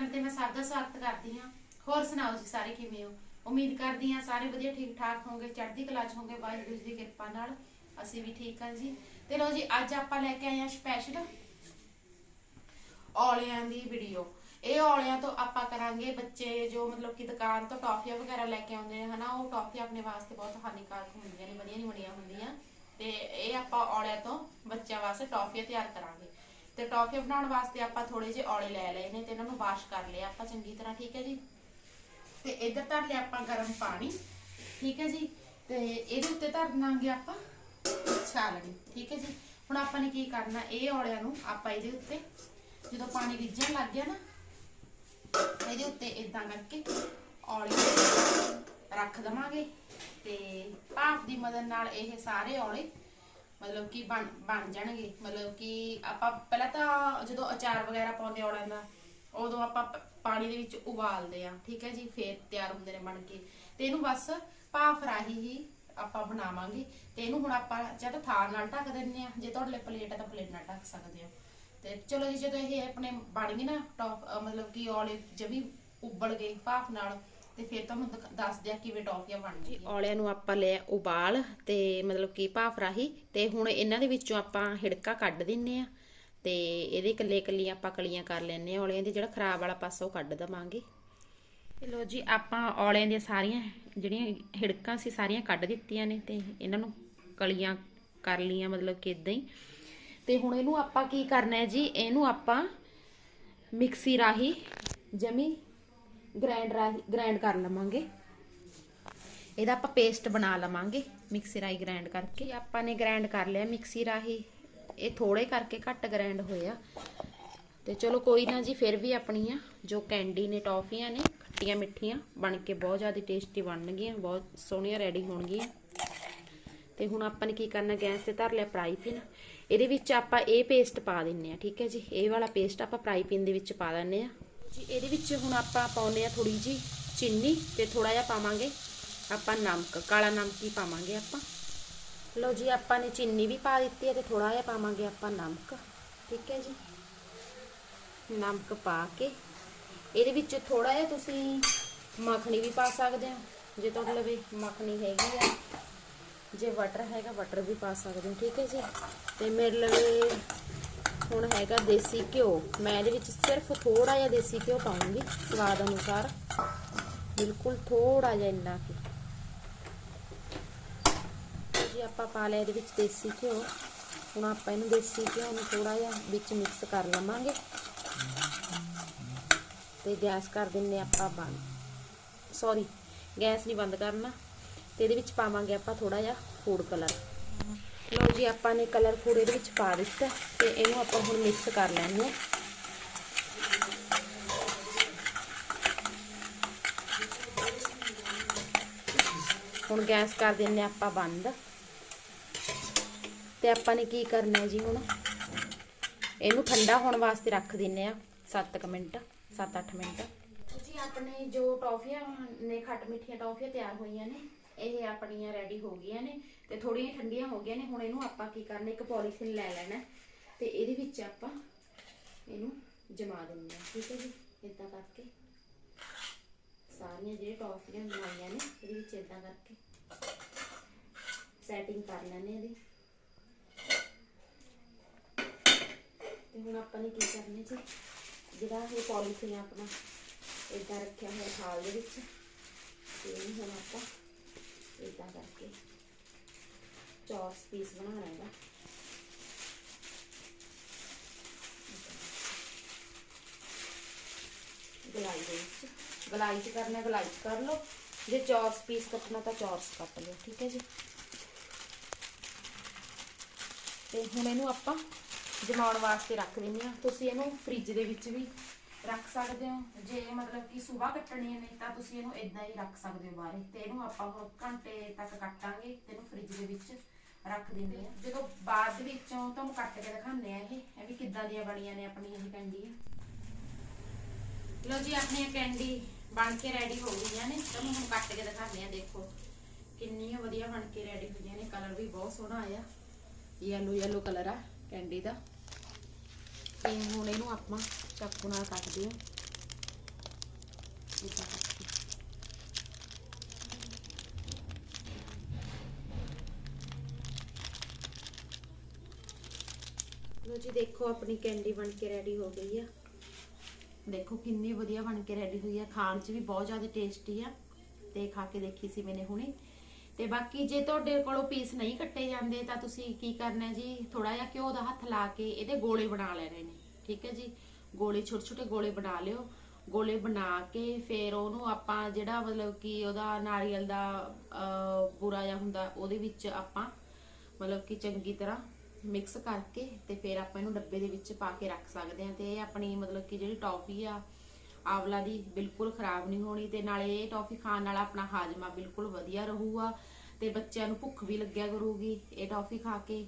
ਮੈਂ ਸਭ ਦਾ ਸਵਾਗਤ ਕਰਦੀ ਹਾਂ। ਹੋਰ ਸੁਣਾਓ ਜੀ ਸਾਰੇ ਕਿਵੇਂ ਹੋ? ਉਮੀਦ ਕਰਦੀ ਹਾਂ ਸਾਰੇ ਵਧੀਆ ਠੀਕ ਠਾਕ ਹੋਵੋਗੇ ਚੜ੍ਹਦੀ ਕਲਾ ਚ ਹੋਵੋਗੇ ਵਾਹਿਗੁਰੂ ਜੀ ਦੀ ਕਿਰਪਾ ਨਾਲ ਅਸੀਂ ਵੀ ਠੀਕ ਹਾਂ ਜੀ। ਤੇ ਲੋ ਜੀ, ਅੱਜ ਆਪਾਂ ਲੈ ਕੇ ਆਏ ਹਾਂ ਸਪੈਸ਼ਲ ਔਲਿਆਂ ਦੀ ਵੀਡੀਓ ਇਹ ਔਲਿਆਂ ਤੋਂ ਆਪਾਂ ਕਰਾਂਗੇ ਬੱਚੇ ਜੋ ਮਤਲਬ ਕਿ ਦੁਕਾਨ ਤੋਂ ਟੌਫੀਆਂ ਵਗੈਰਾ ਲੈ ਕੇ ਆਉਂਦੇ ਨੇ, ਹਨਾ, ਉਹ ਟੌਫੀਆਂ ਆਪਣੇ ਵਾਸਤੇ ਬਹੁਤ ਹਾਨੀਕਾਰਕ ਹੁੰਦੀਆਂ ਨੇ, ਵਧੀਆ ਨਹੀਂ ਬਣੀਆਂ ਹੁੰਦੀਆਂ। ਤੇ ਇਹ ਆਪਾਂ ਔਲਿਆਂ ਤੋਂ ਬੱਚਿਆਂ ਵਾਸਤੇ ਟੌਫੀਆਂ ਤਿਆਰ ਕਰਾਂਗੇ। ਤੇ ਟੌਫੀਆਂ ਬਣਾਉਣ ਵਾਸਤੇ ਆਪਾਂ ਥੋੜੇ ਜਿਹੇ ਔਲੇ ਲੈ ਲਏ ਨੇ ਤੇ ਇਹਨਾਂ ਨੂੰ ਵਾਸ਼ ਕਰ ਲਿਆ ਆਪਾਂ ਚੰਗੀ ਤਰ੍ਹਾਂ, ਠੀਕ ਹੈ ਜੀ? ਤੇ ਇੱਧਰ ਧਰ ਲਿਆ ਆਪਾਂ ਗਰਮ ਪਾਣੀ, ਠੀਕ ਹੈ ਜੀ? ਤੇ ਇਹਦੇ ਉੱਤੇ ਧਰ ਦਾਂਗੇ ਆਪਾਂ ਛਾਲਣੀ, ਠੀਕ ਹੈ ਜੀ? ਹੁਣ ਆਪਾਂ ਨੇ ਕੀ ਕਰਨਾ, ਇਹ ਔਲਿਆਂ ਨੂੰ ਆਪਾਂ ਇਹਦੇ ਉੱਤੇ, ਜਦੋਂ ਪਾਣੀ ਰਿੱਝਣ ਲੱਗ ਗਿਆ ਨਾ, ਇਹਦੇ ਉੱਤੇ ਇਦਾਂ ਕਰਕੇ ਔਲੇ ਰੱਖ ਦਵਾਂਗੇ ਤੇ ਭਾਫ ਦੀ ਮਦਦ ਨਾਲ ਇਹ ਸਾਰੇ ਔਲੇ ਮਤਲਬ ਕਿ ਬਣ ਬਣ ਜਾਣਗੇ। ਮਤਲਬ ਕਿ ਆਪਾਂ ਪਹਿਲਾਂ ਤਾਂ ਜਦੋਂ ਅਚਾਰ ਵਗੈਰਾ ਪਾਉਂਦੇ ਔਲਿਆਂ ਦਾ, ਉਦੋਂ ਆਪਾਂ ਪਾਣੀ ਦੇ ਵਿੱਚ ਉਬਾਲਦੇ ਆ, ਠੀਕ ਹੈ ਜੀ, ਫੇਰ ਤਿਆਰ ਹੁੰਦੇ ਨੇ ਬਣ ਕੇ। ਤੇ ਇਹਨੂੰ ਬਸ ਭਾਫ ਰਾਹੀਂ ਹੀ ਆਪਾਂ ਬਣਾਵਾਂਗੇ। ਤੇ ਇਹਨੂੰ ਹੁਣ ਆਪਾਂ ਜਾਂ ਤਾਂ ਥਾਲ ਨਾਲ ਢੱਕ ਦਿੰਨੇ ਆ ਜੇ ਤੁਹਾਡੇ ਲਈ ਪਲੇਟ ਹੈ ਤਾਂ ਪਲੇਟ ਨਾਲ ਢੱਕ ਸਕਦੇ ਹੋ। ਤੇ ਚਲੋ ਜੀ, ਜਦੋਂ ਇਹ ਆਪਣੇ ਬਣ ਗਏ ਨਾ, ਟੌਪ ਮਤਲਬ ਕਿ ਔਲੇ ਜਮੀ ਉਬਲ ਗਏ ਭਾਫ ਨਾਲ ਤੇ ਫਿਰ ਤੁਹਾਨੂੰ ਦਿਖ- ਦੱਸ ਦਿਆ ਕਿਵੇਂ ਟੌਫੀਆਂ ਬਣਦੀਆਂ। ਔਲਿਆਂ ਨੂੰ ਆਪਾਂ ਲੈ ਉਬਾਲ ਤੇ ਮਤਲਬ ਕਿ ਭਾਫ ਰਾਹੀਂ ਤੇ ਹੁਣ ਇਹਨਾਂ ਦੇ ਵਿੱਚੋਂ ਆਪਾਂ ਹਿੜਕਾ ਕੱਢ ਦਿੰਨੇ ਆ ਤੇ ਇਹਦੇ ਇਕੱਲੇ ਇਕੱਲੀਆਂ ਆਪਾਂ ਕਲੀਆਂ ਕਰ ਲੈਣੇ ਆ ਔਲਿਆਂ ਦੇ, ਜਿਹੜਾ ਖਰਾਬ ਵਾਲਾ ਪਾਸਾ ਉਹ ਕੱਢ ਦਵਾਂਗੇ। ਤੇ ਲੋ ਜੀ, ਆਪਾਂ ਔਲਿਆਂ ਦੀਆਂ ਸਾਰੀਆਂ ਜਿਹੜੀਆਂ ਹਿੜਕਾਂ ਸੀ, ਸਾਰੀਆਂ ਕੱਢ ਦਿੱਤੀਆਂ ਨੇ ਤੇ ਇਹਨਾਂ ਨੂੰ ਕਲੀਆਂ ਕਰ ਲਈਆਂ, ਮਤਲਬ ਕਿ ਇਦਾਂ ਹੀ। ਤੇ ਹੁਣ ਇਹਨੂੰ ਆਪਾਂ ਕੀ ਕਰਨਾ ਹੈ ਜੀ, ਇਹਨੂੰ ਆਪਾਂ ਮਿਕਸੀ ਰਾਹੀਂ ਜਮੀ ਗ੍ਰਾਈਂਡ ਰਾਹੀਂ ਗ੍ਰਾਈਂਡ ਕਰ ਲਵਾਂਗੇ। ਇਹਦਾ ਆਪਾਂ ਪੇਸਟ ਬਣਾ ਲਵਾਂਗੇ ਮਿਕਸੀ ਰਾਹੀਂ ਗ੍ਰਾਈਂਡ ਕਰਕੇ। ਆਪਾਂ ਨੇ ਗ੍ਰਾਈਂਡ ਕਰ ਲਿਆ ਮਿਕਸੀ ਰਾਹੀਂ। ਇਹ ਥੋੜੇ ਕਰਕੇ ਘੱਟ ਗ੍ਰਾਈਂਡ ਹੋਇਆ ਤੇ ਚਲੋ ਕੋਈ ਨਾ ਜੀ, ਫਿਰ ਵੀ ਆਪਣੀਆਂ ਜੋ ਕੈਂਡੀ ਨੇ, ਟੌਫੀਆਂ ਨੇ, ਖੱਟੀਆਂ ਮਿੱਠੀਆਂ, ਬਣ ਕੇ ਬਹੁਤ ਜ਼ਿਆਦਾ ਟੇਸਟੀ ਬਣਨਗੀਆਂ, ਬਹੁਤ ਸੋਹਣੀਆਂ ਰੈਡੀ ਹੋਣਗੀਆਂ। ਤੇ ਹੁਣ ਆਪਾਂ ਨੇ ਕੀ ਕਰਨਾ, ਗੈਸ ਤੇ ਧਰ ਲਿਆ ਫਰਾਈ ਪੈਨ ਇਹਦੇ ਵਿੱਚ ਆਪਾਂ ਇਹ ਪੇਸਟ ਪਾ ਦਿੰਨੇ ਆ, ਠੀਕ ਹੈ ਜੀ? ਇਹ ਵਾਲਾ ਪੇਸਟ ਆਪਾਂ ਫਰਾਈ ਪੈਨ ਦੇ ਵਿੱਚ ਪਾ ਦਿੰਨੇ ਆ। ਜੀ, ਇਹਦੇ ਵਿੱਚ ਹੁਣ ਆਪਾਂ ਪਾਉਂਦੇ ਆ ਥੋੜੀ ਜੀ ਚੀਨੀ ਤੇ ਥੋੜਾ ਜਿਹਾ ਪਾਵਾਂਗੇ। ਆਪਾਂ ਨਮਕ, ਕਾਲਾ ਨਮਕ ਹੀ ਪਾਵਾਂਗੇ ਆਪਾਂ। ਲਓ ਜੀ, ਆਪਾਂ ਨੇ ਚੀਨੀ ਵੀ ਪਾ ਦਿੱਤੀ ਹੈ ਤੇ ਥੋੜਾ ਜਿਹਾ ਪਾਵਾਂਗੇ ਆਪਾਂ ਨਮਕ। ਠੀਕ ਹੈ ਜੀ? ਨਮਕ ਪਾ ਕੇ। ਇਹਦੇ ਵਿੱਚ ਥੋੜਾ ਜਿਹਾ ਤੁਸੀਂ ਮੱਖਣੀ ਵੀ ਪਾ ਸਕਦੇ ਹੋ। ਜੇ ਤੁਹਾਡੇ ਲਵੇ ਮੱਖਣੀ ਹੈਗੀ ਆ, ਜੇ ਬਟਰ ਹੈਗਾ ਬਟਰ ਵੀ ਪਾ ਸਕਦੇ ਹੋ। ਠੀਕ ਹੈ ਜੀ? ਤੇ ਮੇਰੇ ਲਵੇ ਹੁਣ ਹੈਗਾ ਦੇਸੀ ਘਿਓ। ਮੈਂ ਇਹਦੇ ਵਿੱਚ ਸਿਰਫ ਥੋੜਾ ਜਿਹਾ ਦੇਸੀ ਘਿਓ ਪਾਉਂਗੀ, ਸਵਾਦ ਅਨੁਸਾਰ। ਬਿਲਕੁਲ ਥੋੜਾ ਜਿਹਾ ਇੰਨਾ ਕਿ। ਜੀ, ਆਪਾਂ ਪਾ ਲਿਆ ਇਹਦੇ ਵਿੱਚ ਦੇਸੀ ਘਿਓ। ਹੁਣ ਆਪਾਂ ਇਹਨੂੰ ਦੇਸੀ ਘਿਓ ਨੂੰ ਥੋੜਾ ਜਿਹਾ ਵਿੱਚ ਮਿਕਸ ਕਰ ਲਵਾਂਗੇ। ਤੇ ਗੈਸ ਕਰ ਦਿੰਨੇ ਆਪਾਂ ਬੰਦ। ਸੌਰੀ ਗੈਸ ਨਹੀਂ ਬੰਦ ਕਰਨਾ। ਤੇ ਇਹਦੇ ਵਿੱਚ ਪਾਵਾਂਗੇ ਆਪਾਂ ਥੋੜਾ ਜਿਹਾ ਫੂਡ ਕਲਰ ਲਓ ਜੀ, ਆਪਾਂ ਨੇ ਕਲਰ ਫੂਡ ਇਹਦੇ ਵਿੱਚ ਪਾ ਦਿੱਤਾ ਤੇ ਇਹਨੂੰ ਆਪਾਂ ਹੁਣ ਮਿਕਸ ਕਰ ਲੈਂਦੇ ਹਾਂ। ਹੁਣ ਗੈਸ ਕਰ ਦਿੰਨੇ ਆਪਾਂ ਬੰਦ। ਤੇ ਆਪਾਂ ਨੇ ਕੀ ਕਰਨਾ ਜੀ ਹੁਣ? ਇਹਨੂੰ ਠੰਡਾ ਹੋਣ ਵਾਸਤੇ ਰੱਖ ਦਿੰਨੇ ਆ 7 ਮਿੰਟ 7-8 ਮਿੰਟ। ਜੀ, ਆਪਣੇ ਜੋ ਟੌਫੀਆਂ ਨੇ, ਖੱਟ ਮਿੱਠੀਆਂ ਟੌਫੀਆਂ ਤਿਆਰ ਹੋਈਆਂ ਨੇ ਇਹ ਆਪਣੀਆਂ ਰੈਡੀ ਹੋ ਗਈਆਂ ਨੇ ਤੇ ਥੋੜੀਆਂ ਠੰਡੀਆਂ ਹੋ ਗਈਆਂ ਨੇ, ਹੁਣ ਇਹਨੂੰ ਆਪਾਂ ਕੀ ਕਰਨਾ, ਇੱਕ ਪੋਲੀਥੀਨ ਲੈ ਲੈਣਾ ਤੇ ਇਹਦੇ ਵਿੱਚ ਆਪਾਂ ਇਹਨੂੰ ਜਮਾ ਦਿੰਦੇ ਹਾਂ, ਠੀਕ ਹੈ ਜੀ? ਇਦਾਂ ਕਰਕੇ ਸਾਰੀਆਂ ਜਿਹੜੇ ਟੌਫੀਆਂ ਬਣਾਈਆਂ ਨੇ, ਇਹਦੇ ਵਿੱਚ ਇਦਾਂ ਕਰਕੇ ਸੈਟਿੰਗ ਕਰ ਲੈਣੇ ਇਹਦੀ। ਤੇ ਹੁਣ ਆਪਾਂ ਨੇ ਕੀ ਕਰਨਾ ਜੀ? ਜਿਹੜਾ ਇਹ ਪੋਲੀਥੀਨ ਆਪਣਾ ਇਦਾਂ ਰੱਖਿਆ ਹੋਇਆ ਥਾਲ ਦੇ ਵਿੱਚ, ਤੇ ਇਹਨੂੰ ਹੁਣ ਆਪਾਂ ਇਦਾਂ ਕਰਕੇ ਚੌਰਸ ਪੀਸ ਬਣਾਉਣਾ ਹੈਗਾ ਗਲਾਈ ਦੇ ਵਿੱਚ। ਗਲਾਈ ਚ ਕਰਨਾ ਗਲਾਈ ਚ ਕਰ ਲਓ। ਜੇ ਚੌਰਸ ਪੀਸ ਕੱਟਣਾ ਤਾਂ ਚੌਰਸ ਕੱਟ ਲਓ, ਠੀਕ ਹੈ ਜੀ। ਤੇ ਹੁਣ ਇਹਨੂੰ ਆਪਾਂ ਜਮਾਉਣ ਵਾਸਤੇ ਰੱਖ ਦਿੰਦੇ ਆ ਤੁਸੀਂ ਇਹਨੂੰ ਫ੍ਰਿਜ ਦੇ ਵਿੱਚ ਵੀ ਰੱਖ ਸਕਦੇ ਹੋ। ਜੇ ਮਤਲਬ ਕਿ ਸਵੇਰ ਕੱਟਣੀ ਹੈ ਨਹੀਂ ਤਾਂ ਤੁਸੀਂ ਇਹਨੂੰ ਇਦਾਂ ਹੀ ਰੱਖ ਸਕਦੇ ਹੋ ਬਾਹਰ। ਤੇ ਇਹਨੂੰ ਆਪਾਂ ਹੁਣ ਘੰਟੇ ਤੱਕ ਕੱਟਾਂਗੇ ਤੇ ਇਹਨੂੰ ਫ੍ਰਿਜ ਦੇ ਵਿੱਚ ਰੱਖ ਦਿੰਦੇ ਆ ਜਦੋਂ ਬਾਅਦ ਦੇ ਵਿੱਚੋਂ ਤੁਹਾਨੂੰ ਕੱਟ ਕੇ ਦਿਖਾਉਂਦੇ ਆ ਇਹ। ਇਹ ਵੀ ਕਿੱਦਾਂ ਦੀਆਂ ਬਣੀਆਂ ਨੇ ਆਪਣੀਆਂ ਇਹ ਕੈਂਡੀਆਂ ਲੋ ਜੀ, ਆਪਣੀਆਂ ਕੈਂਡੀ ਬਣ ਕੇ ਰੈਡੀ ਹੋ ਗਈਆਂ ਨੇ। ਤੁਹਾਨੂੰ ਹੁਣ ਕੱਟ ਕੇ ਦਿਖਾਉਂਦੇ ਆ ਦੇਖੋ। ਕਿੰਨੀਆਂ ਵਧੀਆ ਬਣ ਕੇ ਰੈਡੀ ਹੋਈਆਂ ਨੇ। ਕਲਰ ਵੀ ਬਹੁਤ ਸੋਹਣਾ ਆਇਆ। ਯੈਲੋ ਯੈਲੋ ਕਲਰ ਆ ਕੈਂਡੀ ਦਾ। ਤੇ ਹੁਣ ਇਹਨੂੰ ਆਪਾਂ ਚਾਕੂ ਨਾਲ ਕੱਟਦੇ ਹਾਂ ਕਰਕੇ। ਲੋ ਜੀ ਦੇਖੋ ਆਪਣੀ ਕੈਂਡੀ ਬਣ ਕੇ ਰੈਡੀ ਹੋ ਗਈ ਆ ਦੇਖੋ ਕਿੰਨੀ ਵਧੀਆ ਬਣ ਕੇ ਰੈਡੀ ਹੋਈ ਆ ਖਾਣ 'ਚ ਵੀ ਬਹੁਤ ਜ਼ਿਆਦਾ ਟੇਸਟੀ ਆ ਤੇ ਖਾ ਕੇ ਦੇਖੀ ਸੀ ਮੈਨੇ ਹੁਣੇ ਤੇ ਬਾਕੀ ਜੇ ਤੁਹਾਡੇ ਕੋਲੋਂ ਪੀਸ ਨਹੀਂ ਕੱਟੇ ਜਾਂਦੇ ਤਾਂ ਤੁਸੀਂ ਕੀ ਕਰਨਾ ਜੀ ਥੋੜਾ ਜਿਹਾ ਘਿਓ ਦਾ ਹੱਥ ਲਾ ਕੇ ਇਹਦੇ ਗੋਲੇ ਬਣਾ ਲੈਣੇ ਨੇ ਠੀਕ ਹੈ ਜੀ ਗੋਲੇ ਛੋਟੇ ਛੋਟੇ ਗੋਲੇ ਬਣਾ ਲਿਓ। ਗੋਲੇ ਬਣਾ ਕੇ ਫਿਰ ਉਹਨੂੰ ਆਪਾਂ ਜਿਹੜਾ ਮਤਲਬ ਕਿ ਉਹਦਾ ਨਾਰੀਅਲ ਦਾ ਅਹ, ਬੁਰਾ ਜਿਹਾ ਹੁੰਦਾ ਉਹਦੇ ਵਿੱਚ ਆਪਾਂ ਮਤਲਬ ਕਿ ਚੰਗੀ ਤਰ੍ਹਾਂ ਮਿਕਸ ਕਰਕੇ ਤੇ ਫਿਰ ਆਪਾਂ ਇਹਨੂੰ ਡੱਬੇ ਦੇ ਵਿੱਚ ਪਾ ਕੇ ਰੱਖ ਸਕਦੇ ਹਾਂ। ਤੇ ਇਹ ਆਪਣੀ ਮਤਲਬ ਕਿ ਜਿਹੜੀ ਟੌਫੀ ਆ ਆਵਲਾ ਦੀ ਬਿਲਕੁਲ ਖਰਾਬ ਨਹੀਂ ਹੋਣੀ ਤੇ ਨਾਲੇ ਇਹ ਟੌਫੀ ਖਾਣ ਨਾਲ ਆਪਣਾ ਹਾਜ਼ਮਾ ਬਿਲਕੁਲ ਵਧੀਆ ਰਹੂਗਾ ਤੇ ਬੱਚਿਆਂ ਨੂੰ ਭੁੱਖ ਵੀ ਲੱਗਿਆ ਕਰੂਗੀ। ਇਹ ਟੌਫੀ ਖਾ ਕੇ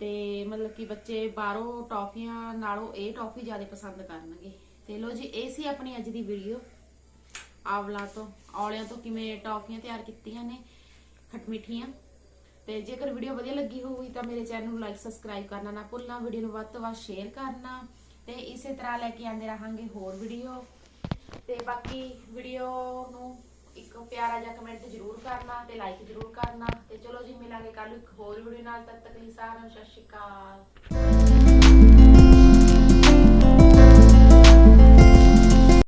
ਤੇ ਮਤਲਬ ਕਿ ਬੱਚੇ ਬਾਹਰੋਂ ਟੌਫੀਆਂ ਨਾਲੋਂ ਇਹ ਟੌਫੀ ਜ਼ਿਆਦਾ ਪਸੰਦ ਕਰਨਗੇ। ਤੇ ਲੋ ਜੀ, ਇਹ ਸੀ ਆਪਣੀ ਅੱਜ ਦੀ ਵੀਡੀਓ ਆਵਲਾ ਤੋਂ, ਔਲਿਆਂ ਤੋਂ ਕਿਵੇਂ ਟੌਫੀਆਂ ਤਿਆਰ ਕੀਤੀਆਂ ਨੇ ਖਟਮਿੱਠੀਆਂ ਤੇ ਜੇਕਰ ਵੀਡੀਓ ਵਧੀਆ ਲੱਗੀ ਹੋਈ ਤਾਂ ਮੇਰੇ ਚੈਨਲ ਨੂੰ ਲਾਈਕ ਸਬਸਕ੍ਰਾਈਬ ਕਰਨਾ ਨਾ ਭੁੱਲਣਾ ਵੀਡੀਓ ਨੂੰ ਵੱਧ ਤੋਂ ਵੱਧ ਸ਼ੇਅਰ ਕਰਨਾ। ਤੇ ਇਸੇ ਤਰ੍ਹਾਂ ਲੈ ਕੇ ਆਉਂਦੇ ਰਹਾਂਗੇ ਹੋਰ ਵੀਡੀਓ ਤੇ ਬਾਕੀ ਵੀਡੀਓ ਨੂੰ ਪਿਆਰਾ ਜਿਹਾ ਕਮੈਂਟ ਜ਼ਰੂਰ ਕਰਨਾ ਤੇ ਲਾਈਕ ਜ਼ਰੂਰ ਕਰਨਾ ਤੇ ਚਲੋ ਜੀ ਮਿਲਾਂਗੇ ਕੱਲ ਇੱਕ ਹੋਰ ਵੀਡੀਓ ਨਾਲ, ਤਦ ਤੱਕ ਲਈ ਸਾਰਿਆਂ ਨੂੰ ਸਤਿ ਸ਼੍ਰੀ ਅਕਾਲ।